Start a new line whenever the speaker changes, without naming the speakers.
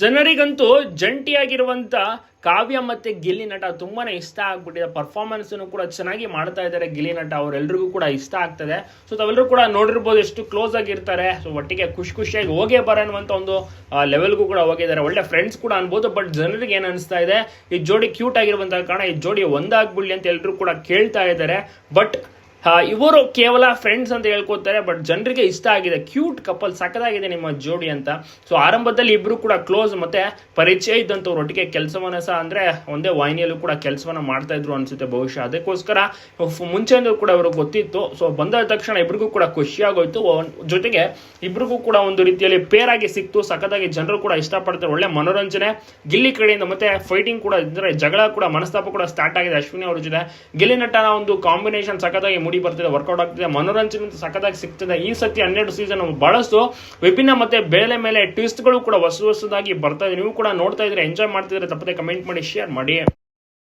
ಜನರಿಗಂತೂ ಜಂಟಿಯಾಗಿರುವಂತ ಕಾವ್ಯ ಮತ್ತೆ ಗಿಲ್ಲಿ ನಟ ತುಂಬಾನೇ ಇಷ್ಟ ಆಗ್ಬಿಟ್ಟಿದೆ. ಪರ್ಫಾರ್ಮೆನ್ಸ್ ಕೂಡ ಚೆನ್ನಾಗಿ ಮಾಡ್ತಾ ಇದ್ದಾರೆ ಗಿಲ್ಲಿ ನಟ. ಅವರೆಲ್ಲರಿಗೂ ಕೂಡ ಇಷ್ಟ ಆಗ್ತದೆ. ಸೊ ತಾವೆಲ್ಲರೂ ಕೂಡ ನೋಡಿರ್ಬೋದು ಎಷ್ಟು ಕ್ಲೋಸ್ ಆಗಿರ್ತಾರೆ. ಸೊ ಒಟ್ಟಿಗೆ ಖುಷಿ ಖುಷಿಯಾಗಿ ಹೋಗೇ ಬರ ಅನ್ನುವಂಥ ಒಂದು ಲೆವೆಲ್ಗೂ ಕೂಡ ಹೋಗಿದ್ದಾರೆ. ಒಳ್ಳೆ ಫ್ರೆಂಡ್ಸ್ ಕೂಡ ಅನ್ಬೋದು ಬಟ್ ಜನರಿಗೆ ಏನ್ ಅನಿಸ್ತಾ ಇದೆ? ಈ ಜೋಡಿ ಕ್ಯೂಟ್ ಆಗಿರುವಂತಹ ಕಾರಣ ಈ ಜೋಡಿ ಒಂದಾಗ್ಬಿಡ್ಲಿ ಅಂತ ಎಲ್ಲರೂ ಕೂಡ ಕೇಳ್ತಾ ಇದ್ದಾರೆ. ಬಟ್ ಇವರು ಕೇವಲ ಫ್ರೆಂಡ್ಸ್ ಅಂತ ಹೇಳ್ಕೊತಾರೆ ಬಟ್ ಜನರಿಗೆ ಇಷ್ಟ ಆಗಿದೆ. ಕ್ಯೂಟ್ ಕಪಲ್ ಸಕ್ಕದಾಗಿದೆ ನಿಮ್ಮ ಜೋಡಿ ಅಂತ. ಸೊ ಆರಂಭದಲ್ಲಿ ಇಬ್ಬರು ಕೂಡ ಕ್ಲೋಸ್ ಮತ್ತೆ ಪರಿಚಯ ಇದ್ದಂಥವ್ರು ಒಟ್ಟಿಗೆ ಕೆಲಸವನ್ನ ಸಹ ಅಂದ್ರೆ ಒಂದೇ ವಾಹಿನಿಯಲ್ಲೂ ಕೂಡ ಕೆಲಸವನ್ನ ಮಾಡ್ತಾ ಇದ್ರು ಅನ್ಸುತ್ತೆ ಬಹುಶಃ. ಅದಕ್ಕೋಸ್ಕರ ಮುಂಚೆಯಿಂದ ಕೂಡ ಅವರು ಗೊತ್ತಿತ್ತು. ಸೊ ಬಂದ ತಕ್ಷಣ ಇಬ್ರಿಗೂ ಕೂಡ ಖುಷಿಯಾಗೋಯ್ತು. ಜೊತೆಗೆ ಇಬ್ರಿಗೂ ಕೂಡ ಒಂದು ರೀತಿಯಲ್ಲಿ ಪೇರ್ ಆಗಿ ಸಿಕ್ತು. ಸಖತ್ತಾಗಿ ಜನರು ಕೂಡ ಇಷ್ಟಪಡ್ತಾರೆ. ಒಳ್ಳೆ ಮನೋರಂಜನೆ. ಗಿಲ್ಲಿ ಕಡೆಯಿಂದ ಮತ್ತೆ ಫೈಟಿಂಗ್ ಕೂಡ ಜಗಳ ಕೂಡ, ಮನಸ್ತಾಪ ಕೂಡ ಸ್ಟಾರ್ಟ್ ಆಗಿದೆ ಅಶ್ವಿನಿ ಅವ್ರ ಜೊತೆ. ಗಿಲ್ಲಿ ನಟನ ಒಂದು ಕಾಂಬಿನೇಷನ್ ಸಖತ್ತಾಗಿ ಮೂಡಿ ಬರ್ತಿದೆ ವರ್ಕೌಟ್ ಆಗ್ತಿದೆ. ಮನೋರಂಜನೆ ಸಖತ್ತಾಗಿ ಸಿಗ್ತದೆ. ಈ ಸತಿ ಹನ್ನೆರಡು ಸೀಸನ್ ಬಹಳಷ್ಟು. ವಿಭಿನ್ನ ಮತ್ತೆ ಬೇಳೆ ಮೇಲೆ ಟ್ವಿಸ್ಟ್ಗಳು ಕೂಡ ಹೊಸ ಹೊಸದಾಗಿ ಬರ್ತಾ ಇದೆ. ನೀವು ಕೂಡ ನೋಡ್ತಾ ಇದ್ರೆ ಎಂಜಾಯ್ ಮಾಡ್ತಿದ್ರೆ ತಪ್ಪದೆ ಕಮೆಂಟ್ ಮಾಡಿ ಶೇರ್ ಮಾಡಿ.